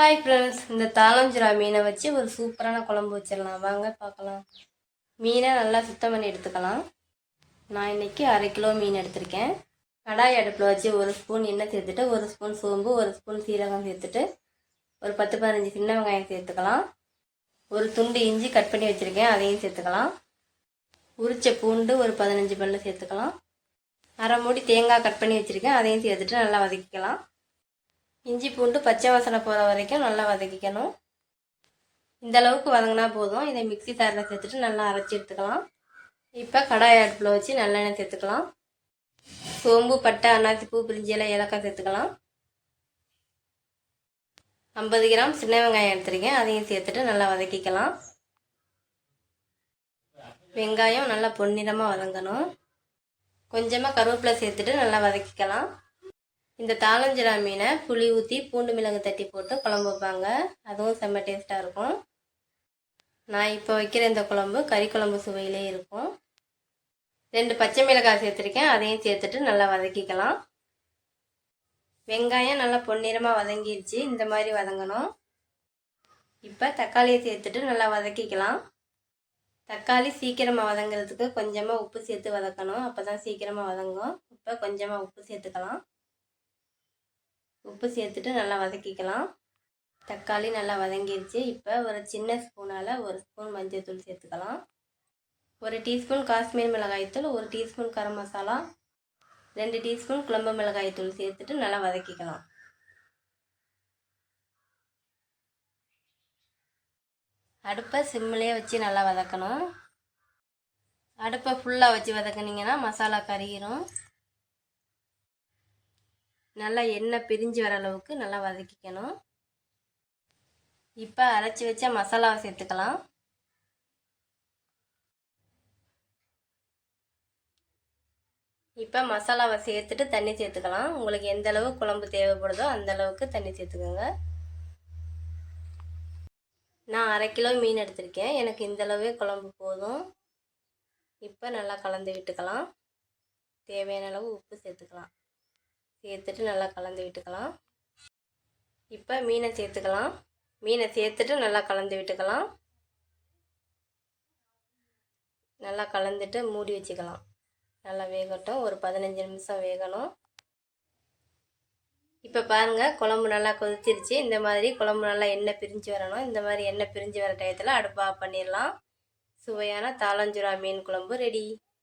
Hi friends இந்த தாளஞ்சிரா மீனை வச்சு ஒரு சூப்பரான குழம்பு வச்சிடலாம். வாங்க பார்க்கலாம். மீனை நல்லா சுத்தம் பண்ணி எடுத்துக்கலாம். நான் இன்னைக்கு அரை கிலோ மீன் எடுத்திருக்கேன். கடாய் அடுப்பில் வச்சு ஒரு ஸ்பூன் எண்ணெய் சேர்த்துட்டு ஒரு ஸ்பூன் சோம்பு ஒரு ஸ்பூன் சீரகம் சேர்த்துட்டு ஒரு பத்து பதினஞ்சு சின்ன வெங்காயம் சேர்த்துக்கலாம். ஒரு துண்டு இஞ்சி கட் பண்ணி வச்சுருக்கேன் அதையும் சேர்த்துக்கலாம். உரிச்ச பூண்டு ஒரு பதினஞ்சு பல்லு சேர்த்துக்கலாம். அரை மூடி தேங்காய் கட் பண்ணி வச்சுருக்கேன் அதையும் சேர்த்துட்டு நல்லா வதக்கிக்கலாம். இஞ்சி பூண்டு பச்சை வாசனை போகிற வரைக்கும் நல்லா வதக்கிக்கணும். இந்த அளவுக்கு வதங்கினா போதும். இதை மிக்சி தாரில் சேர்த்துட்டு நல்லா அரைச்சி எடுத்துக்கலாம். இப்போ கடாய் அடுப்பில் வச்சு நல்லெண்ணெய் சேர்த்துக்கலாம். சோம்பு பட்டை அண்ணாத்தி பூ பிரிஞ்சி ஏலக்காய் சேர்த்துக்கலாம். ஐம்பது கிராம் சின்ன வெங்காயம் எடுத்துருக்கேன். அதையும் சேர்த்துட்டு நல்லா வதக்கிக்கலாம். வெங்காயம் நல்லா பொன்னிறமாக வதங்கணும். கொஞ்சமாக கருவேப்பிலை சேர்த்துட்டு நல்லா வதக்கிக்கலாம். இந்த தாளஞ்சிரா மீனை புளி ஊற்றி பூண்டு மிளகு தட்டி போட்டு குழம்பு வைப்பாங்க. அதுவும் செம்ம டேஸ்ட்டாக இருக்கும். நான் இப்போ வைக்கிற இந்த குழம்பு கறி குழம்பு சுவையிலே இருக்கும். ரெண்டு பச்சை மிளகாய் சேர்த்துருக்கேன். அதையும் சேர்த்துட்டு நல்லா வதக்கிக்கலாம். வெங்காயம் நல்லா பொன்னிறமாக வதங்கிடுச்சு இந்த மாதிரி வதங்கணும். இப்போ தக்காளியை சேர்த்துட்டு நல்லா வதக்கிக்கலாம். தக்காளி சீக்கிரமாக வதங்குறதுக்கு கொஞ்சமாக உப்பு சேர்த்து வதக்கணும். அப்போ தான் சீக்கிரமாக வதங்கும். இப்போ கொஞ்சமாக உப்பு சேர்த்துக்கலாம். உப்பு சேர்த்துட்டு நல்லா வதக்கிக்கலாம். தக்காளி நல்லா வதங்கிருச்சு. இப்போ ஒரு சின்ன ஸ்பூனால் ஒரு ஸ்பூன் மஞ்சள் தூள் சேர்த்துக்கலாம். ஒரு டீஸ்பூன் காஷ்மீர் மிளகாய்த்தூள் ஒரு டீஸ்பூன் கரம் மசாலா ரெண்டு டீஸ்பூன் குழம்பு மிளகாய் தூள் சேர்த்துட்டு நல்லா வதக்கிக்கலாம். அடுப்பை சிம்மிலே வச்சு நல்லா வதக்கணும். அடுப்பை ஃபுல்லாக வச்சு வதக்குனிங்கன்னா மசாலா கறியிடும் நல்லா எண்ணெய் பிரிஞ்சு வர அளவுக்கு நல்லா வதக்கிக்கணும். இப்போ அரைச்சி வச்ச மசாலாவை சேர்த்துக்கலாம். இப்போ மசாலாவை சேர்த்துட்டு தண்ணி சேர்த்துக்கலாம். உங்களுக்கு எந்த அளவு குழம்பு தேவைப்படுதோ அந்த அளவுக்கு தண்ணி சேர்த்துக்கோங்க. நான் அரை கிலோ மீன் எடுத்திருக்கேன். எனக்கு இந்த அளவே குழம்பு போதும். இப்போ நல்லா கலந்து விட்டுக்கலாம். தேவையான அளவு உப்பு சேர்த்துக்கலாம். சேர்த்துட்டு நல்லா கலந்து விட்டுக்கலாம். இப்போ மீனை சேர்த்துக்கலாம். மீனை சேர்த்துட்டு நல்லா கலந்து விட்டுக்கலாம். நல்லா கலந்துட்டு மூடி வச்சுக்கலாம். நல்லா வேகட்டும். ஒரு பதினஞ்சு நிமிஷம் வேகணும். இப்போ பாருங்கள் குழம்பு நல்லா கொதிச்சிருச்சு. இந்த மாதிரி குழம்பு நல்லா எண்ணெய் பிரிஞ்சு வரணும். இந்த மாதிரி எண்ணெய் பிரிஞ்சு வர டயத்தில் அடுப்பாக பண்ணிடலாம். சுவையான தாளஞ்சுரா மீன் குழம்பு ரெடி.